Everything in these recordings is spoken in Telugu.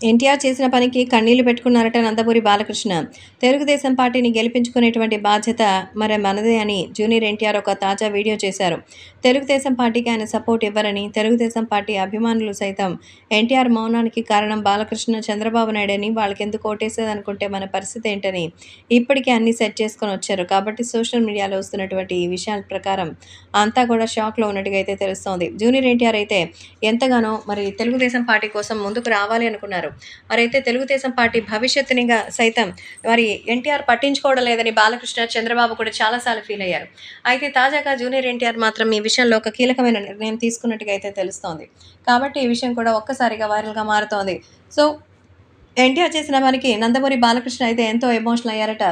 ఎన్టీఆర్ చేసిన పనికి కన్నీళ్ళు పెట్టుకున్నారట నందమూరి బాలకృష్ణ. తెలుగుదేశం పార్టీని గెలిపించుకునేటువంటి బాధ్యత మరి మనదే అని జూనియర్ ఎన్టీఆర్ ఒక తాజా వీడియో చేశారు. తెలుగుదేశం పార్టీకి ఆయన సపోర్ట్ ఇవ్వరని తెలుగుదేశం పార్టీ అభిమానులు సైతం ఎన్టీఆర్ మౌనానికి కారణం బాలకృష్ణ చంద్రబాబు నాయుడు అని వాళ్ళకెందుకు ఓటేసేది అనుకుంటే మన పరిస్థితి ఏంటని ఇప్పటికే అన్ని సెట్ చేసుకొని వచ్చారు. కాబట్టి సోషల్ మీడియాలో వస్తున్నటువంటి ఈ విషయాల ప్రకారం అంతా కూడా షాక్లో ఉన్నట్టుగా అయితే తెలుస్తోంది. జూనియర్ ఎన్టీఆర్ అయితే ఎంతగానో మరి తెలుగుదేశం పార్టీ కోసం ముందుకు రావాలి అనుకున్నారు. మరి అయితే తెలుగుదేశం పార్టీ భవిష్యత్తునిగా సైతం మరి ఎన్టీఆర్ పట్టించుకోవడం లేదని బాలకృష్ణ చంద్రబాబు కూడా చాలాసార్లు ఫీల్ అయ్యారు. అయితే తాజాగా జూనియర్ ఎన్టీఆర్ మాత్రం ఈ విషయంలో ఒక కీలకమైన నిర్ణయం తీసుకున్నట్టుగా అయితే తెలుస్తోంది. కాబట్టి ఈ విషయం కూడా ఒక్కసారిగా వైరల్గా మారుతోంది. సో ఎన్టీఆర్ చేసిన మనకి నందమూరి బాలకృష్ణ అయితే ఎంతో ఎమోషనల్ అయ్యారట.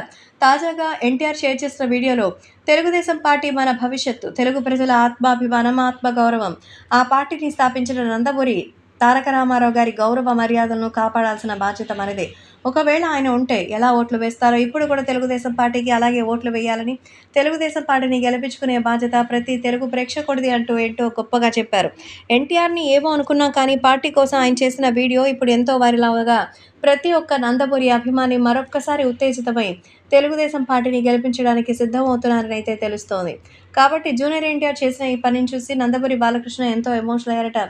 తాజాగా ఎన్టీఆర్ షేర్ చేసిన వీడియోలో తెలుగుదేశం పార్టీ మన భవిష్యత్తు తెలుగు ప్రజల ఆత్మాభిమానం ఆత్మగౌరవం ఆ పార్టీని స్థాపించిన నందమూరి తారక రామారావు గారి గౌరవ మర్యాదలను కాపాడాల్సిన బాధ్యత మనదే. ఒకవేళ ఆయన ఉంటే ఎలా ఓట్లు వేస్తారో ఇప్పుడు కూడా తెలుగుదేశం పార్టీకి అలాగే ఓట్లు వేయాలని తెలుగుదేశం పార్టీని గెలిపించుకునే బాధ్యత ప్రతి తెలుగు ప్రేక్షకుడిది అంటూ ఏంటో గొప్పగా చెప్పారు. ఎన్టీఆర్ని ఏమో అనుకున్నాం కానీ పార్టీ కోసం ఆయన చేసిన వీడియో ఇప్పుడు ఎంతో వారిలాగా ప్రతి ఒక్క నందమూరి అభిమాని మరొక్కసారి ఉత్తేజితమై తెలుగుదేశం పార్టీని గెలిపించడానికి సిద్ధమవుతున్నారని అయితే తెలుస్తోంది. కాబట్టి జూనియర్ ఎన్టీఆర్ చేసిన ఈ పనిని చూసి నందమూరి బాలకృష్ణ ఎంతో ఎమోషనల్ అయ్యారట.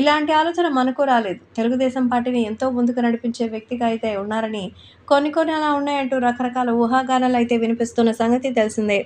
ఇలాంటి ఆలోచన మనకు రాలేదు. తెలుగుదేశం పార్టీని ఎంతో ముందుకు నడిపించే వ్యక్తిగా అయితే ఉన్నారని కొన్ని కొన్ని అలా ఉన్నాయంటూ రకరకాల ఊహాగానాలు అయితే వినిపిస్తున్న సంగతి తెలిసిందే.